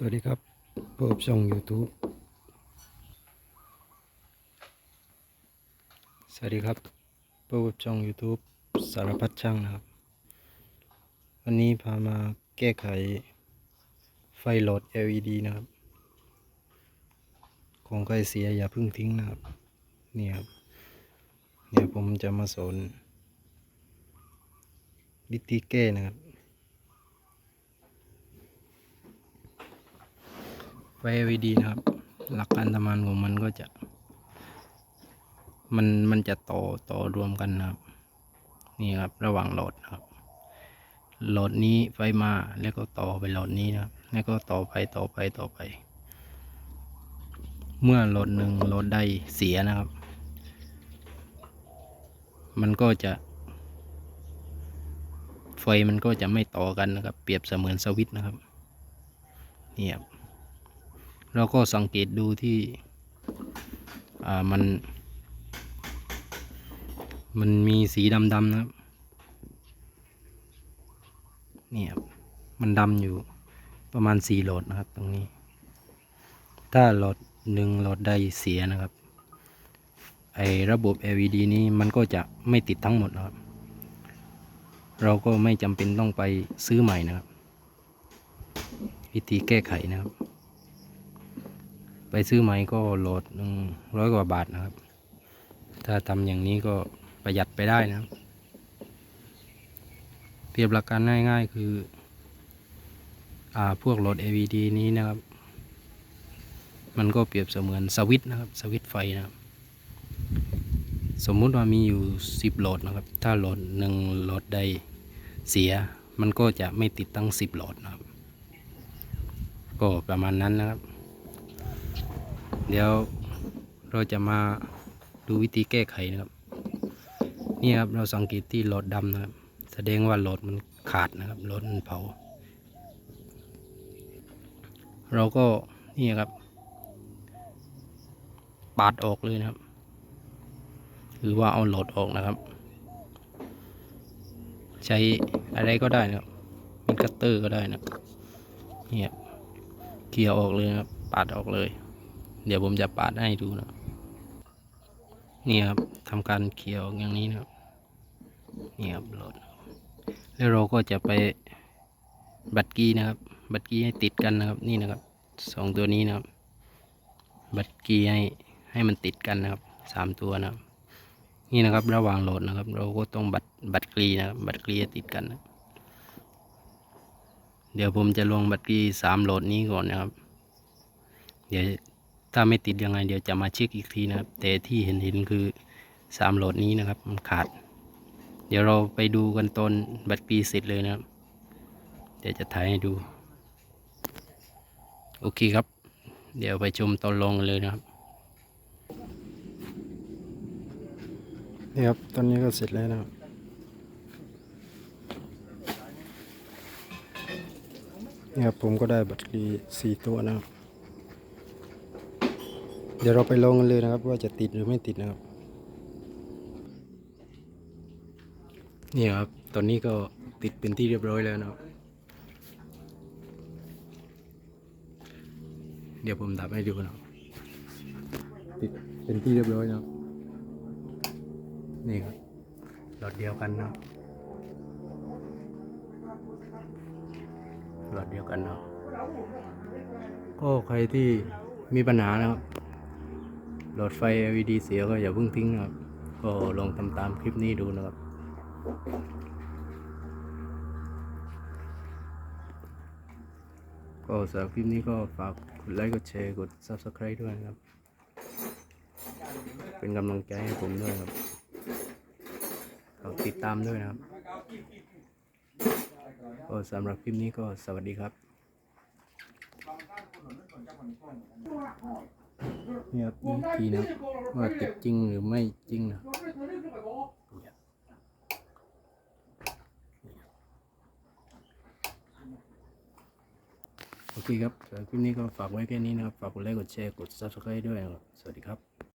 สวัสดีครับพบช่อง YouTube สวัสดีครับพบช่อง YouTube สารพัดช่างนะครับ วันนี้พามาแก้ไขไฟโหลด LED นะครับ ของใครเสียอย่าเพิ่งทิ้งนะครับ นี่ครับ เดี๋ยวผมจะมาสอนวิธีแก้นะครับ ไฟ LED นะครับ หลักการทำงานของมันก็จะ มันมันจะต่อต่อรวมกันนะครับ นี่ครับระหว่างโหลดนะครับโหลดนี้ไฟมาแล้วก็ต่อไปโหลดนี้นะครับ แล้วก็ต่อไปต่อไปต่อไป เมื่อโหลดหนึ่งโหลดใดเสียนะครับ มันก็จะ ไฟมันก็จะไม่ต่อกันนะครับ เปรียบเสมือนสวิตช์นะครับนี่ครับ เราก็สังเกตดูที่มัน มันมีสีดำๆนะครับนี่ครับมันดำอยู่ประมาณสี่โหลดนะครับตรงนี้ ถ้าโหลดหนึ่งโหลดใดเสียนะครับ ไอระบบ LED นี้มันก็จะไม่ติดทั้งหมดนะครับ เราก็ไม่จำเป็นต้องไปซื้อใหม่นะครับ วิธีแก้ไขนะครับ ไปซื้อไหมก็โหลดหนึ่งร้อยกว่าบาทนะครับ ถ้าทำอย่างนี้ก็ประหยัดไปได้นะครับเปรียบหลักการง่ายๆคือ อ่าพวกโหลด LED นี้นะครับ มันก็เปรียบเสมือนสวิตช์นะครับ สวิตช์ไฟนะครับ สมมุติว่ามีอยู่ 10โหลดนะครับ ถ้าโหลดหนึ่งโหลดใดเสีย มันก็จะไม่ติดตั้ง 10โหลดนะครับ ก็ประมาณนั้นนะครับ เดี๋ยวเราจะมาดูวิธีแก้ไขนะครับ นี่ครับเราสังเกตที่โหลดดำนะครับ แสดงว่าโหลดมันขาดนะครับโหลดมันเผา เราก็นี่ครับ ปาดออกเลยนะครับหรือว่าเอาโหลดออกนะครับ ใช้อะไรก็ได้นะครับมีคัตเตอร์ก็ได้นะเนี่ยเกี่ยวออกเลยนะครับ ปาดออกเลย เดี๋ยวผมจะปาดให้ดูนะนี่ครับทำการเขียออย่างนี้นะครับนี่ครับโหลดแล้วเราก็จะไปบัตรกี้นะครับ บัตรกี้ให้ติดกันนะครับ นี่นะครับสองตัวนี้นะครับ บัตรกี้ให้ให้มันติดกันนะครับสามตัวนะครับนี่นะครับระหว่างโหลดนะครับ เราก็ต้องบัตรบัตรกรีนะครับ บัตรกรีติดกันนะเดี๋ยวผมจะลงบัตรกรีสามโหลดนี้ก่อนนะครับ เดี๋ยว ถ้าไม่ติดยังไงเดี๋ยวจะมาเช็คอีกทีนะครับ แต่ที่เห็นเห็นคือสามโหลดนี้นะครับมันขาด เดี๋ยวเราไปดูกันตอนบัตรปีเสร็จเลยนะครับ เดี๋ยวจะถ่ายให้ดู โอเคครับ เดี๋ยวไปชมตอนลงเลยนะครับนี่ครับตอนนี้ก็เสร็จแล้วนะครับนี่ครับผมก็ได้บัตรดีสี่ตัวนะครับ เดี๋ยวเราไปลองกันเลยนะครับ ว่าจะติดหรือไม่ติดนะครับ นี่ครับ ตอนนี้ก็ติดเป็นที่เรียบร้อยแล้วนะครับเดี๋ยวผมดับให้ดูนะครับติดเป็นที่เรียบร้อยนะครับนี่ครับหลอดเดียวกันนะครับหลอดเดียวกันนะครับก็ใครที่มีปัญหานะครับ หลอดไฟ LED เสียก็อย่าเพิ่งทิ้งนะครับ ก็ลองทำตามคลิปนี้ดูนะครับ ก็สำหรับคลิปนี้ก็ฝากกดไลค์กดแชร์กด Subscribe ด้วยนะครับ เป็นกำลังใจให้ผมด้วยครับฝากติดตามด้วยนะครับ ก็สำหรับคลิปนี้ก็สวัสดีครับ นี่ครับนี่ทีนะว่าติดจริงหรือไม่จริงนะโอเคครับสำหรับคลิปนี้ก็ฝากไว้แค่นี้นะครับ ฝากกดไลค์กดแชร์กด Subscribe ด้วยนะครับ สวัสดีครับ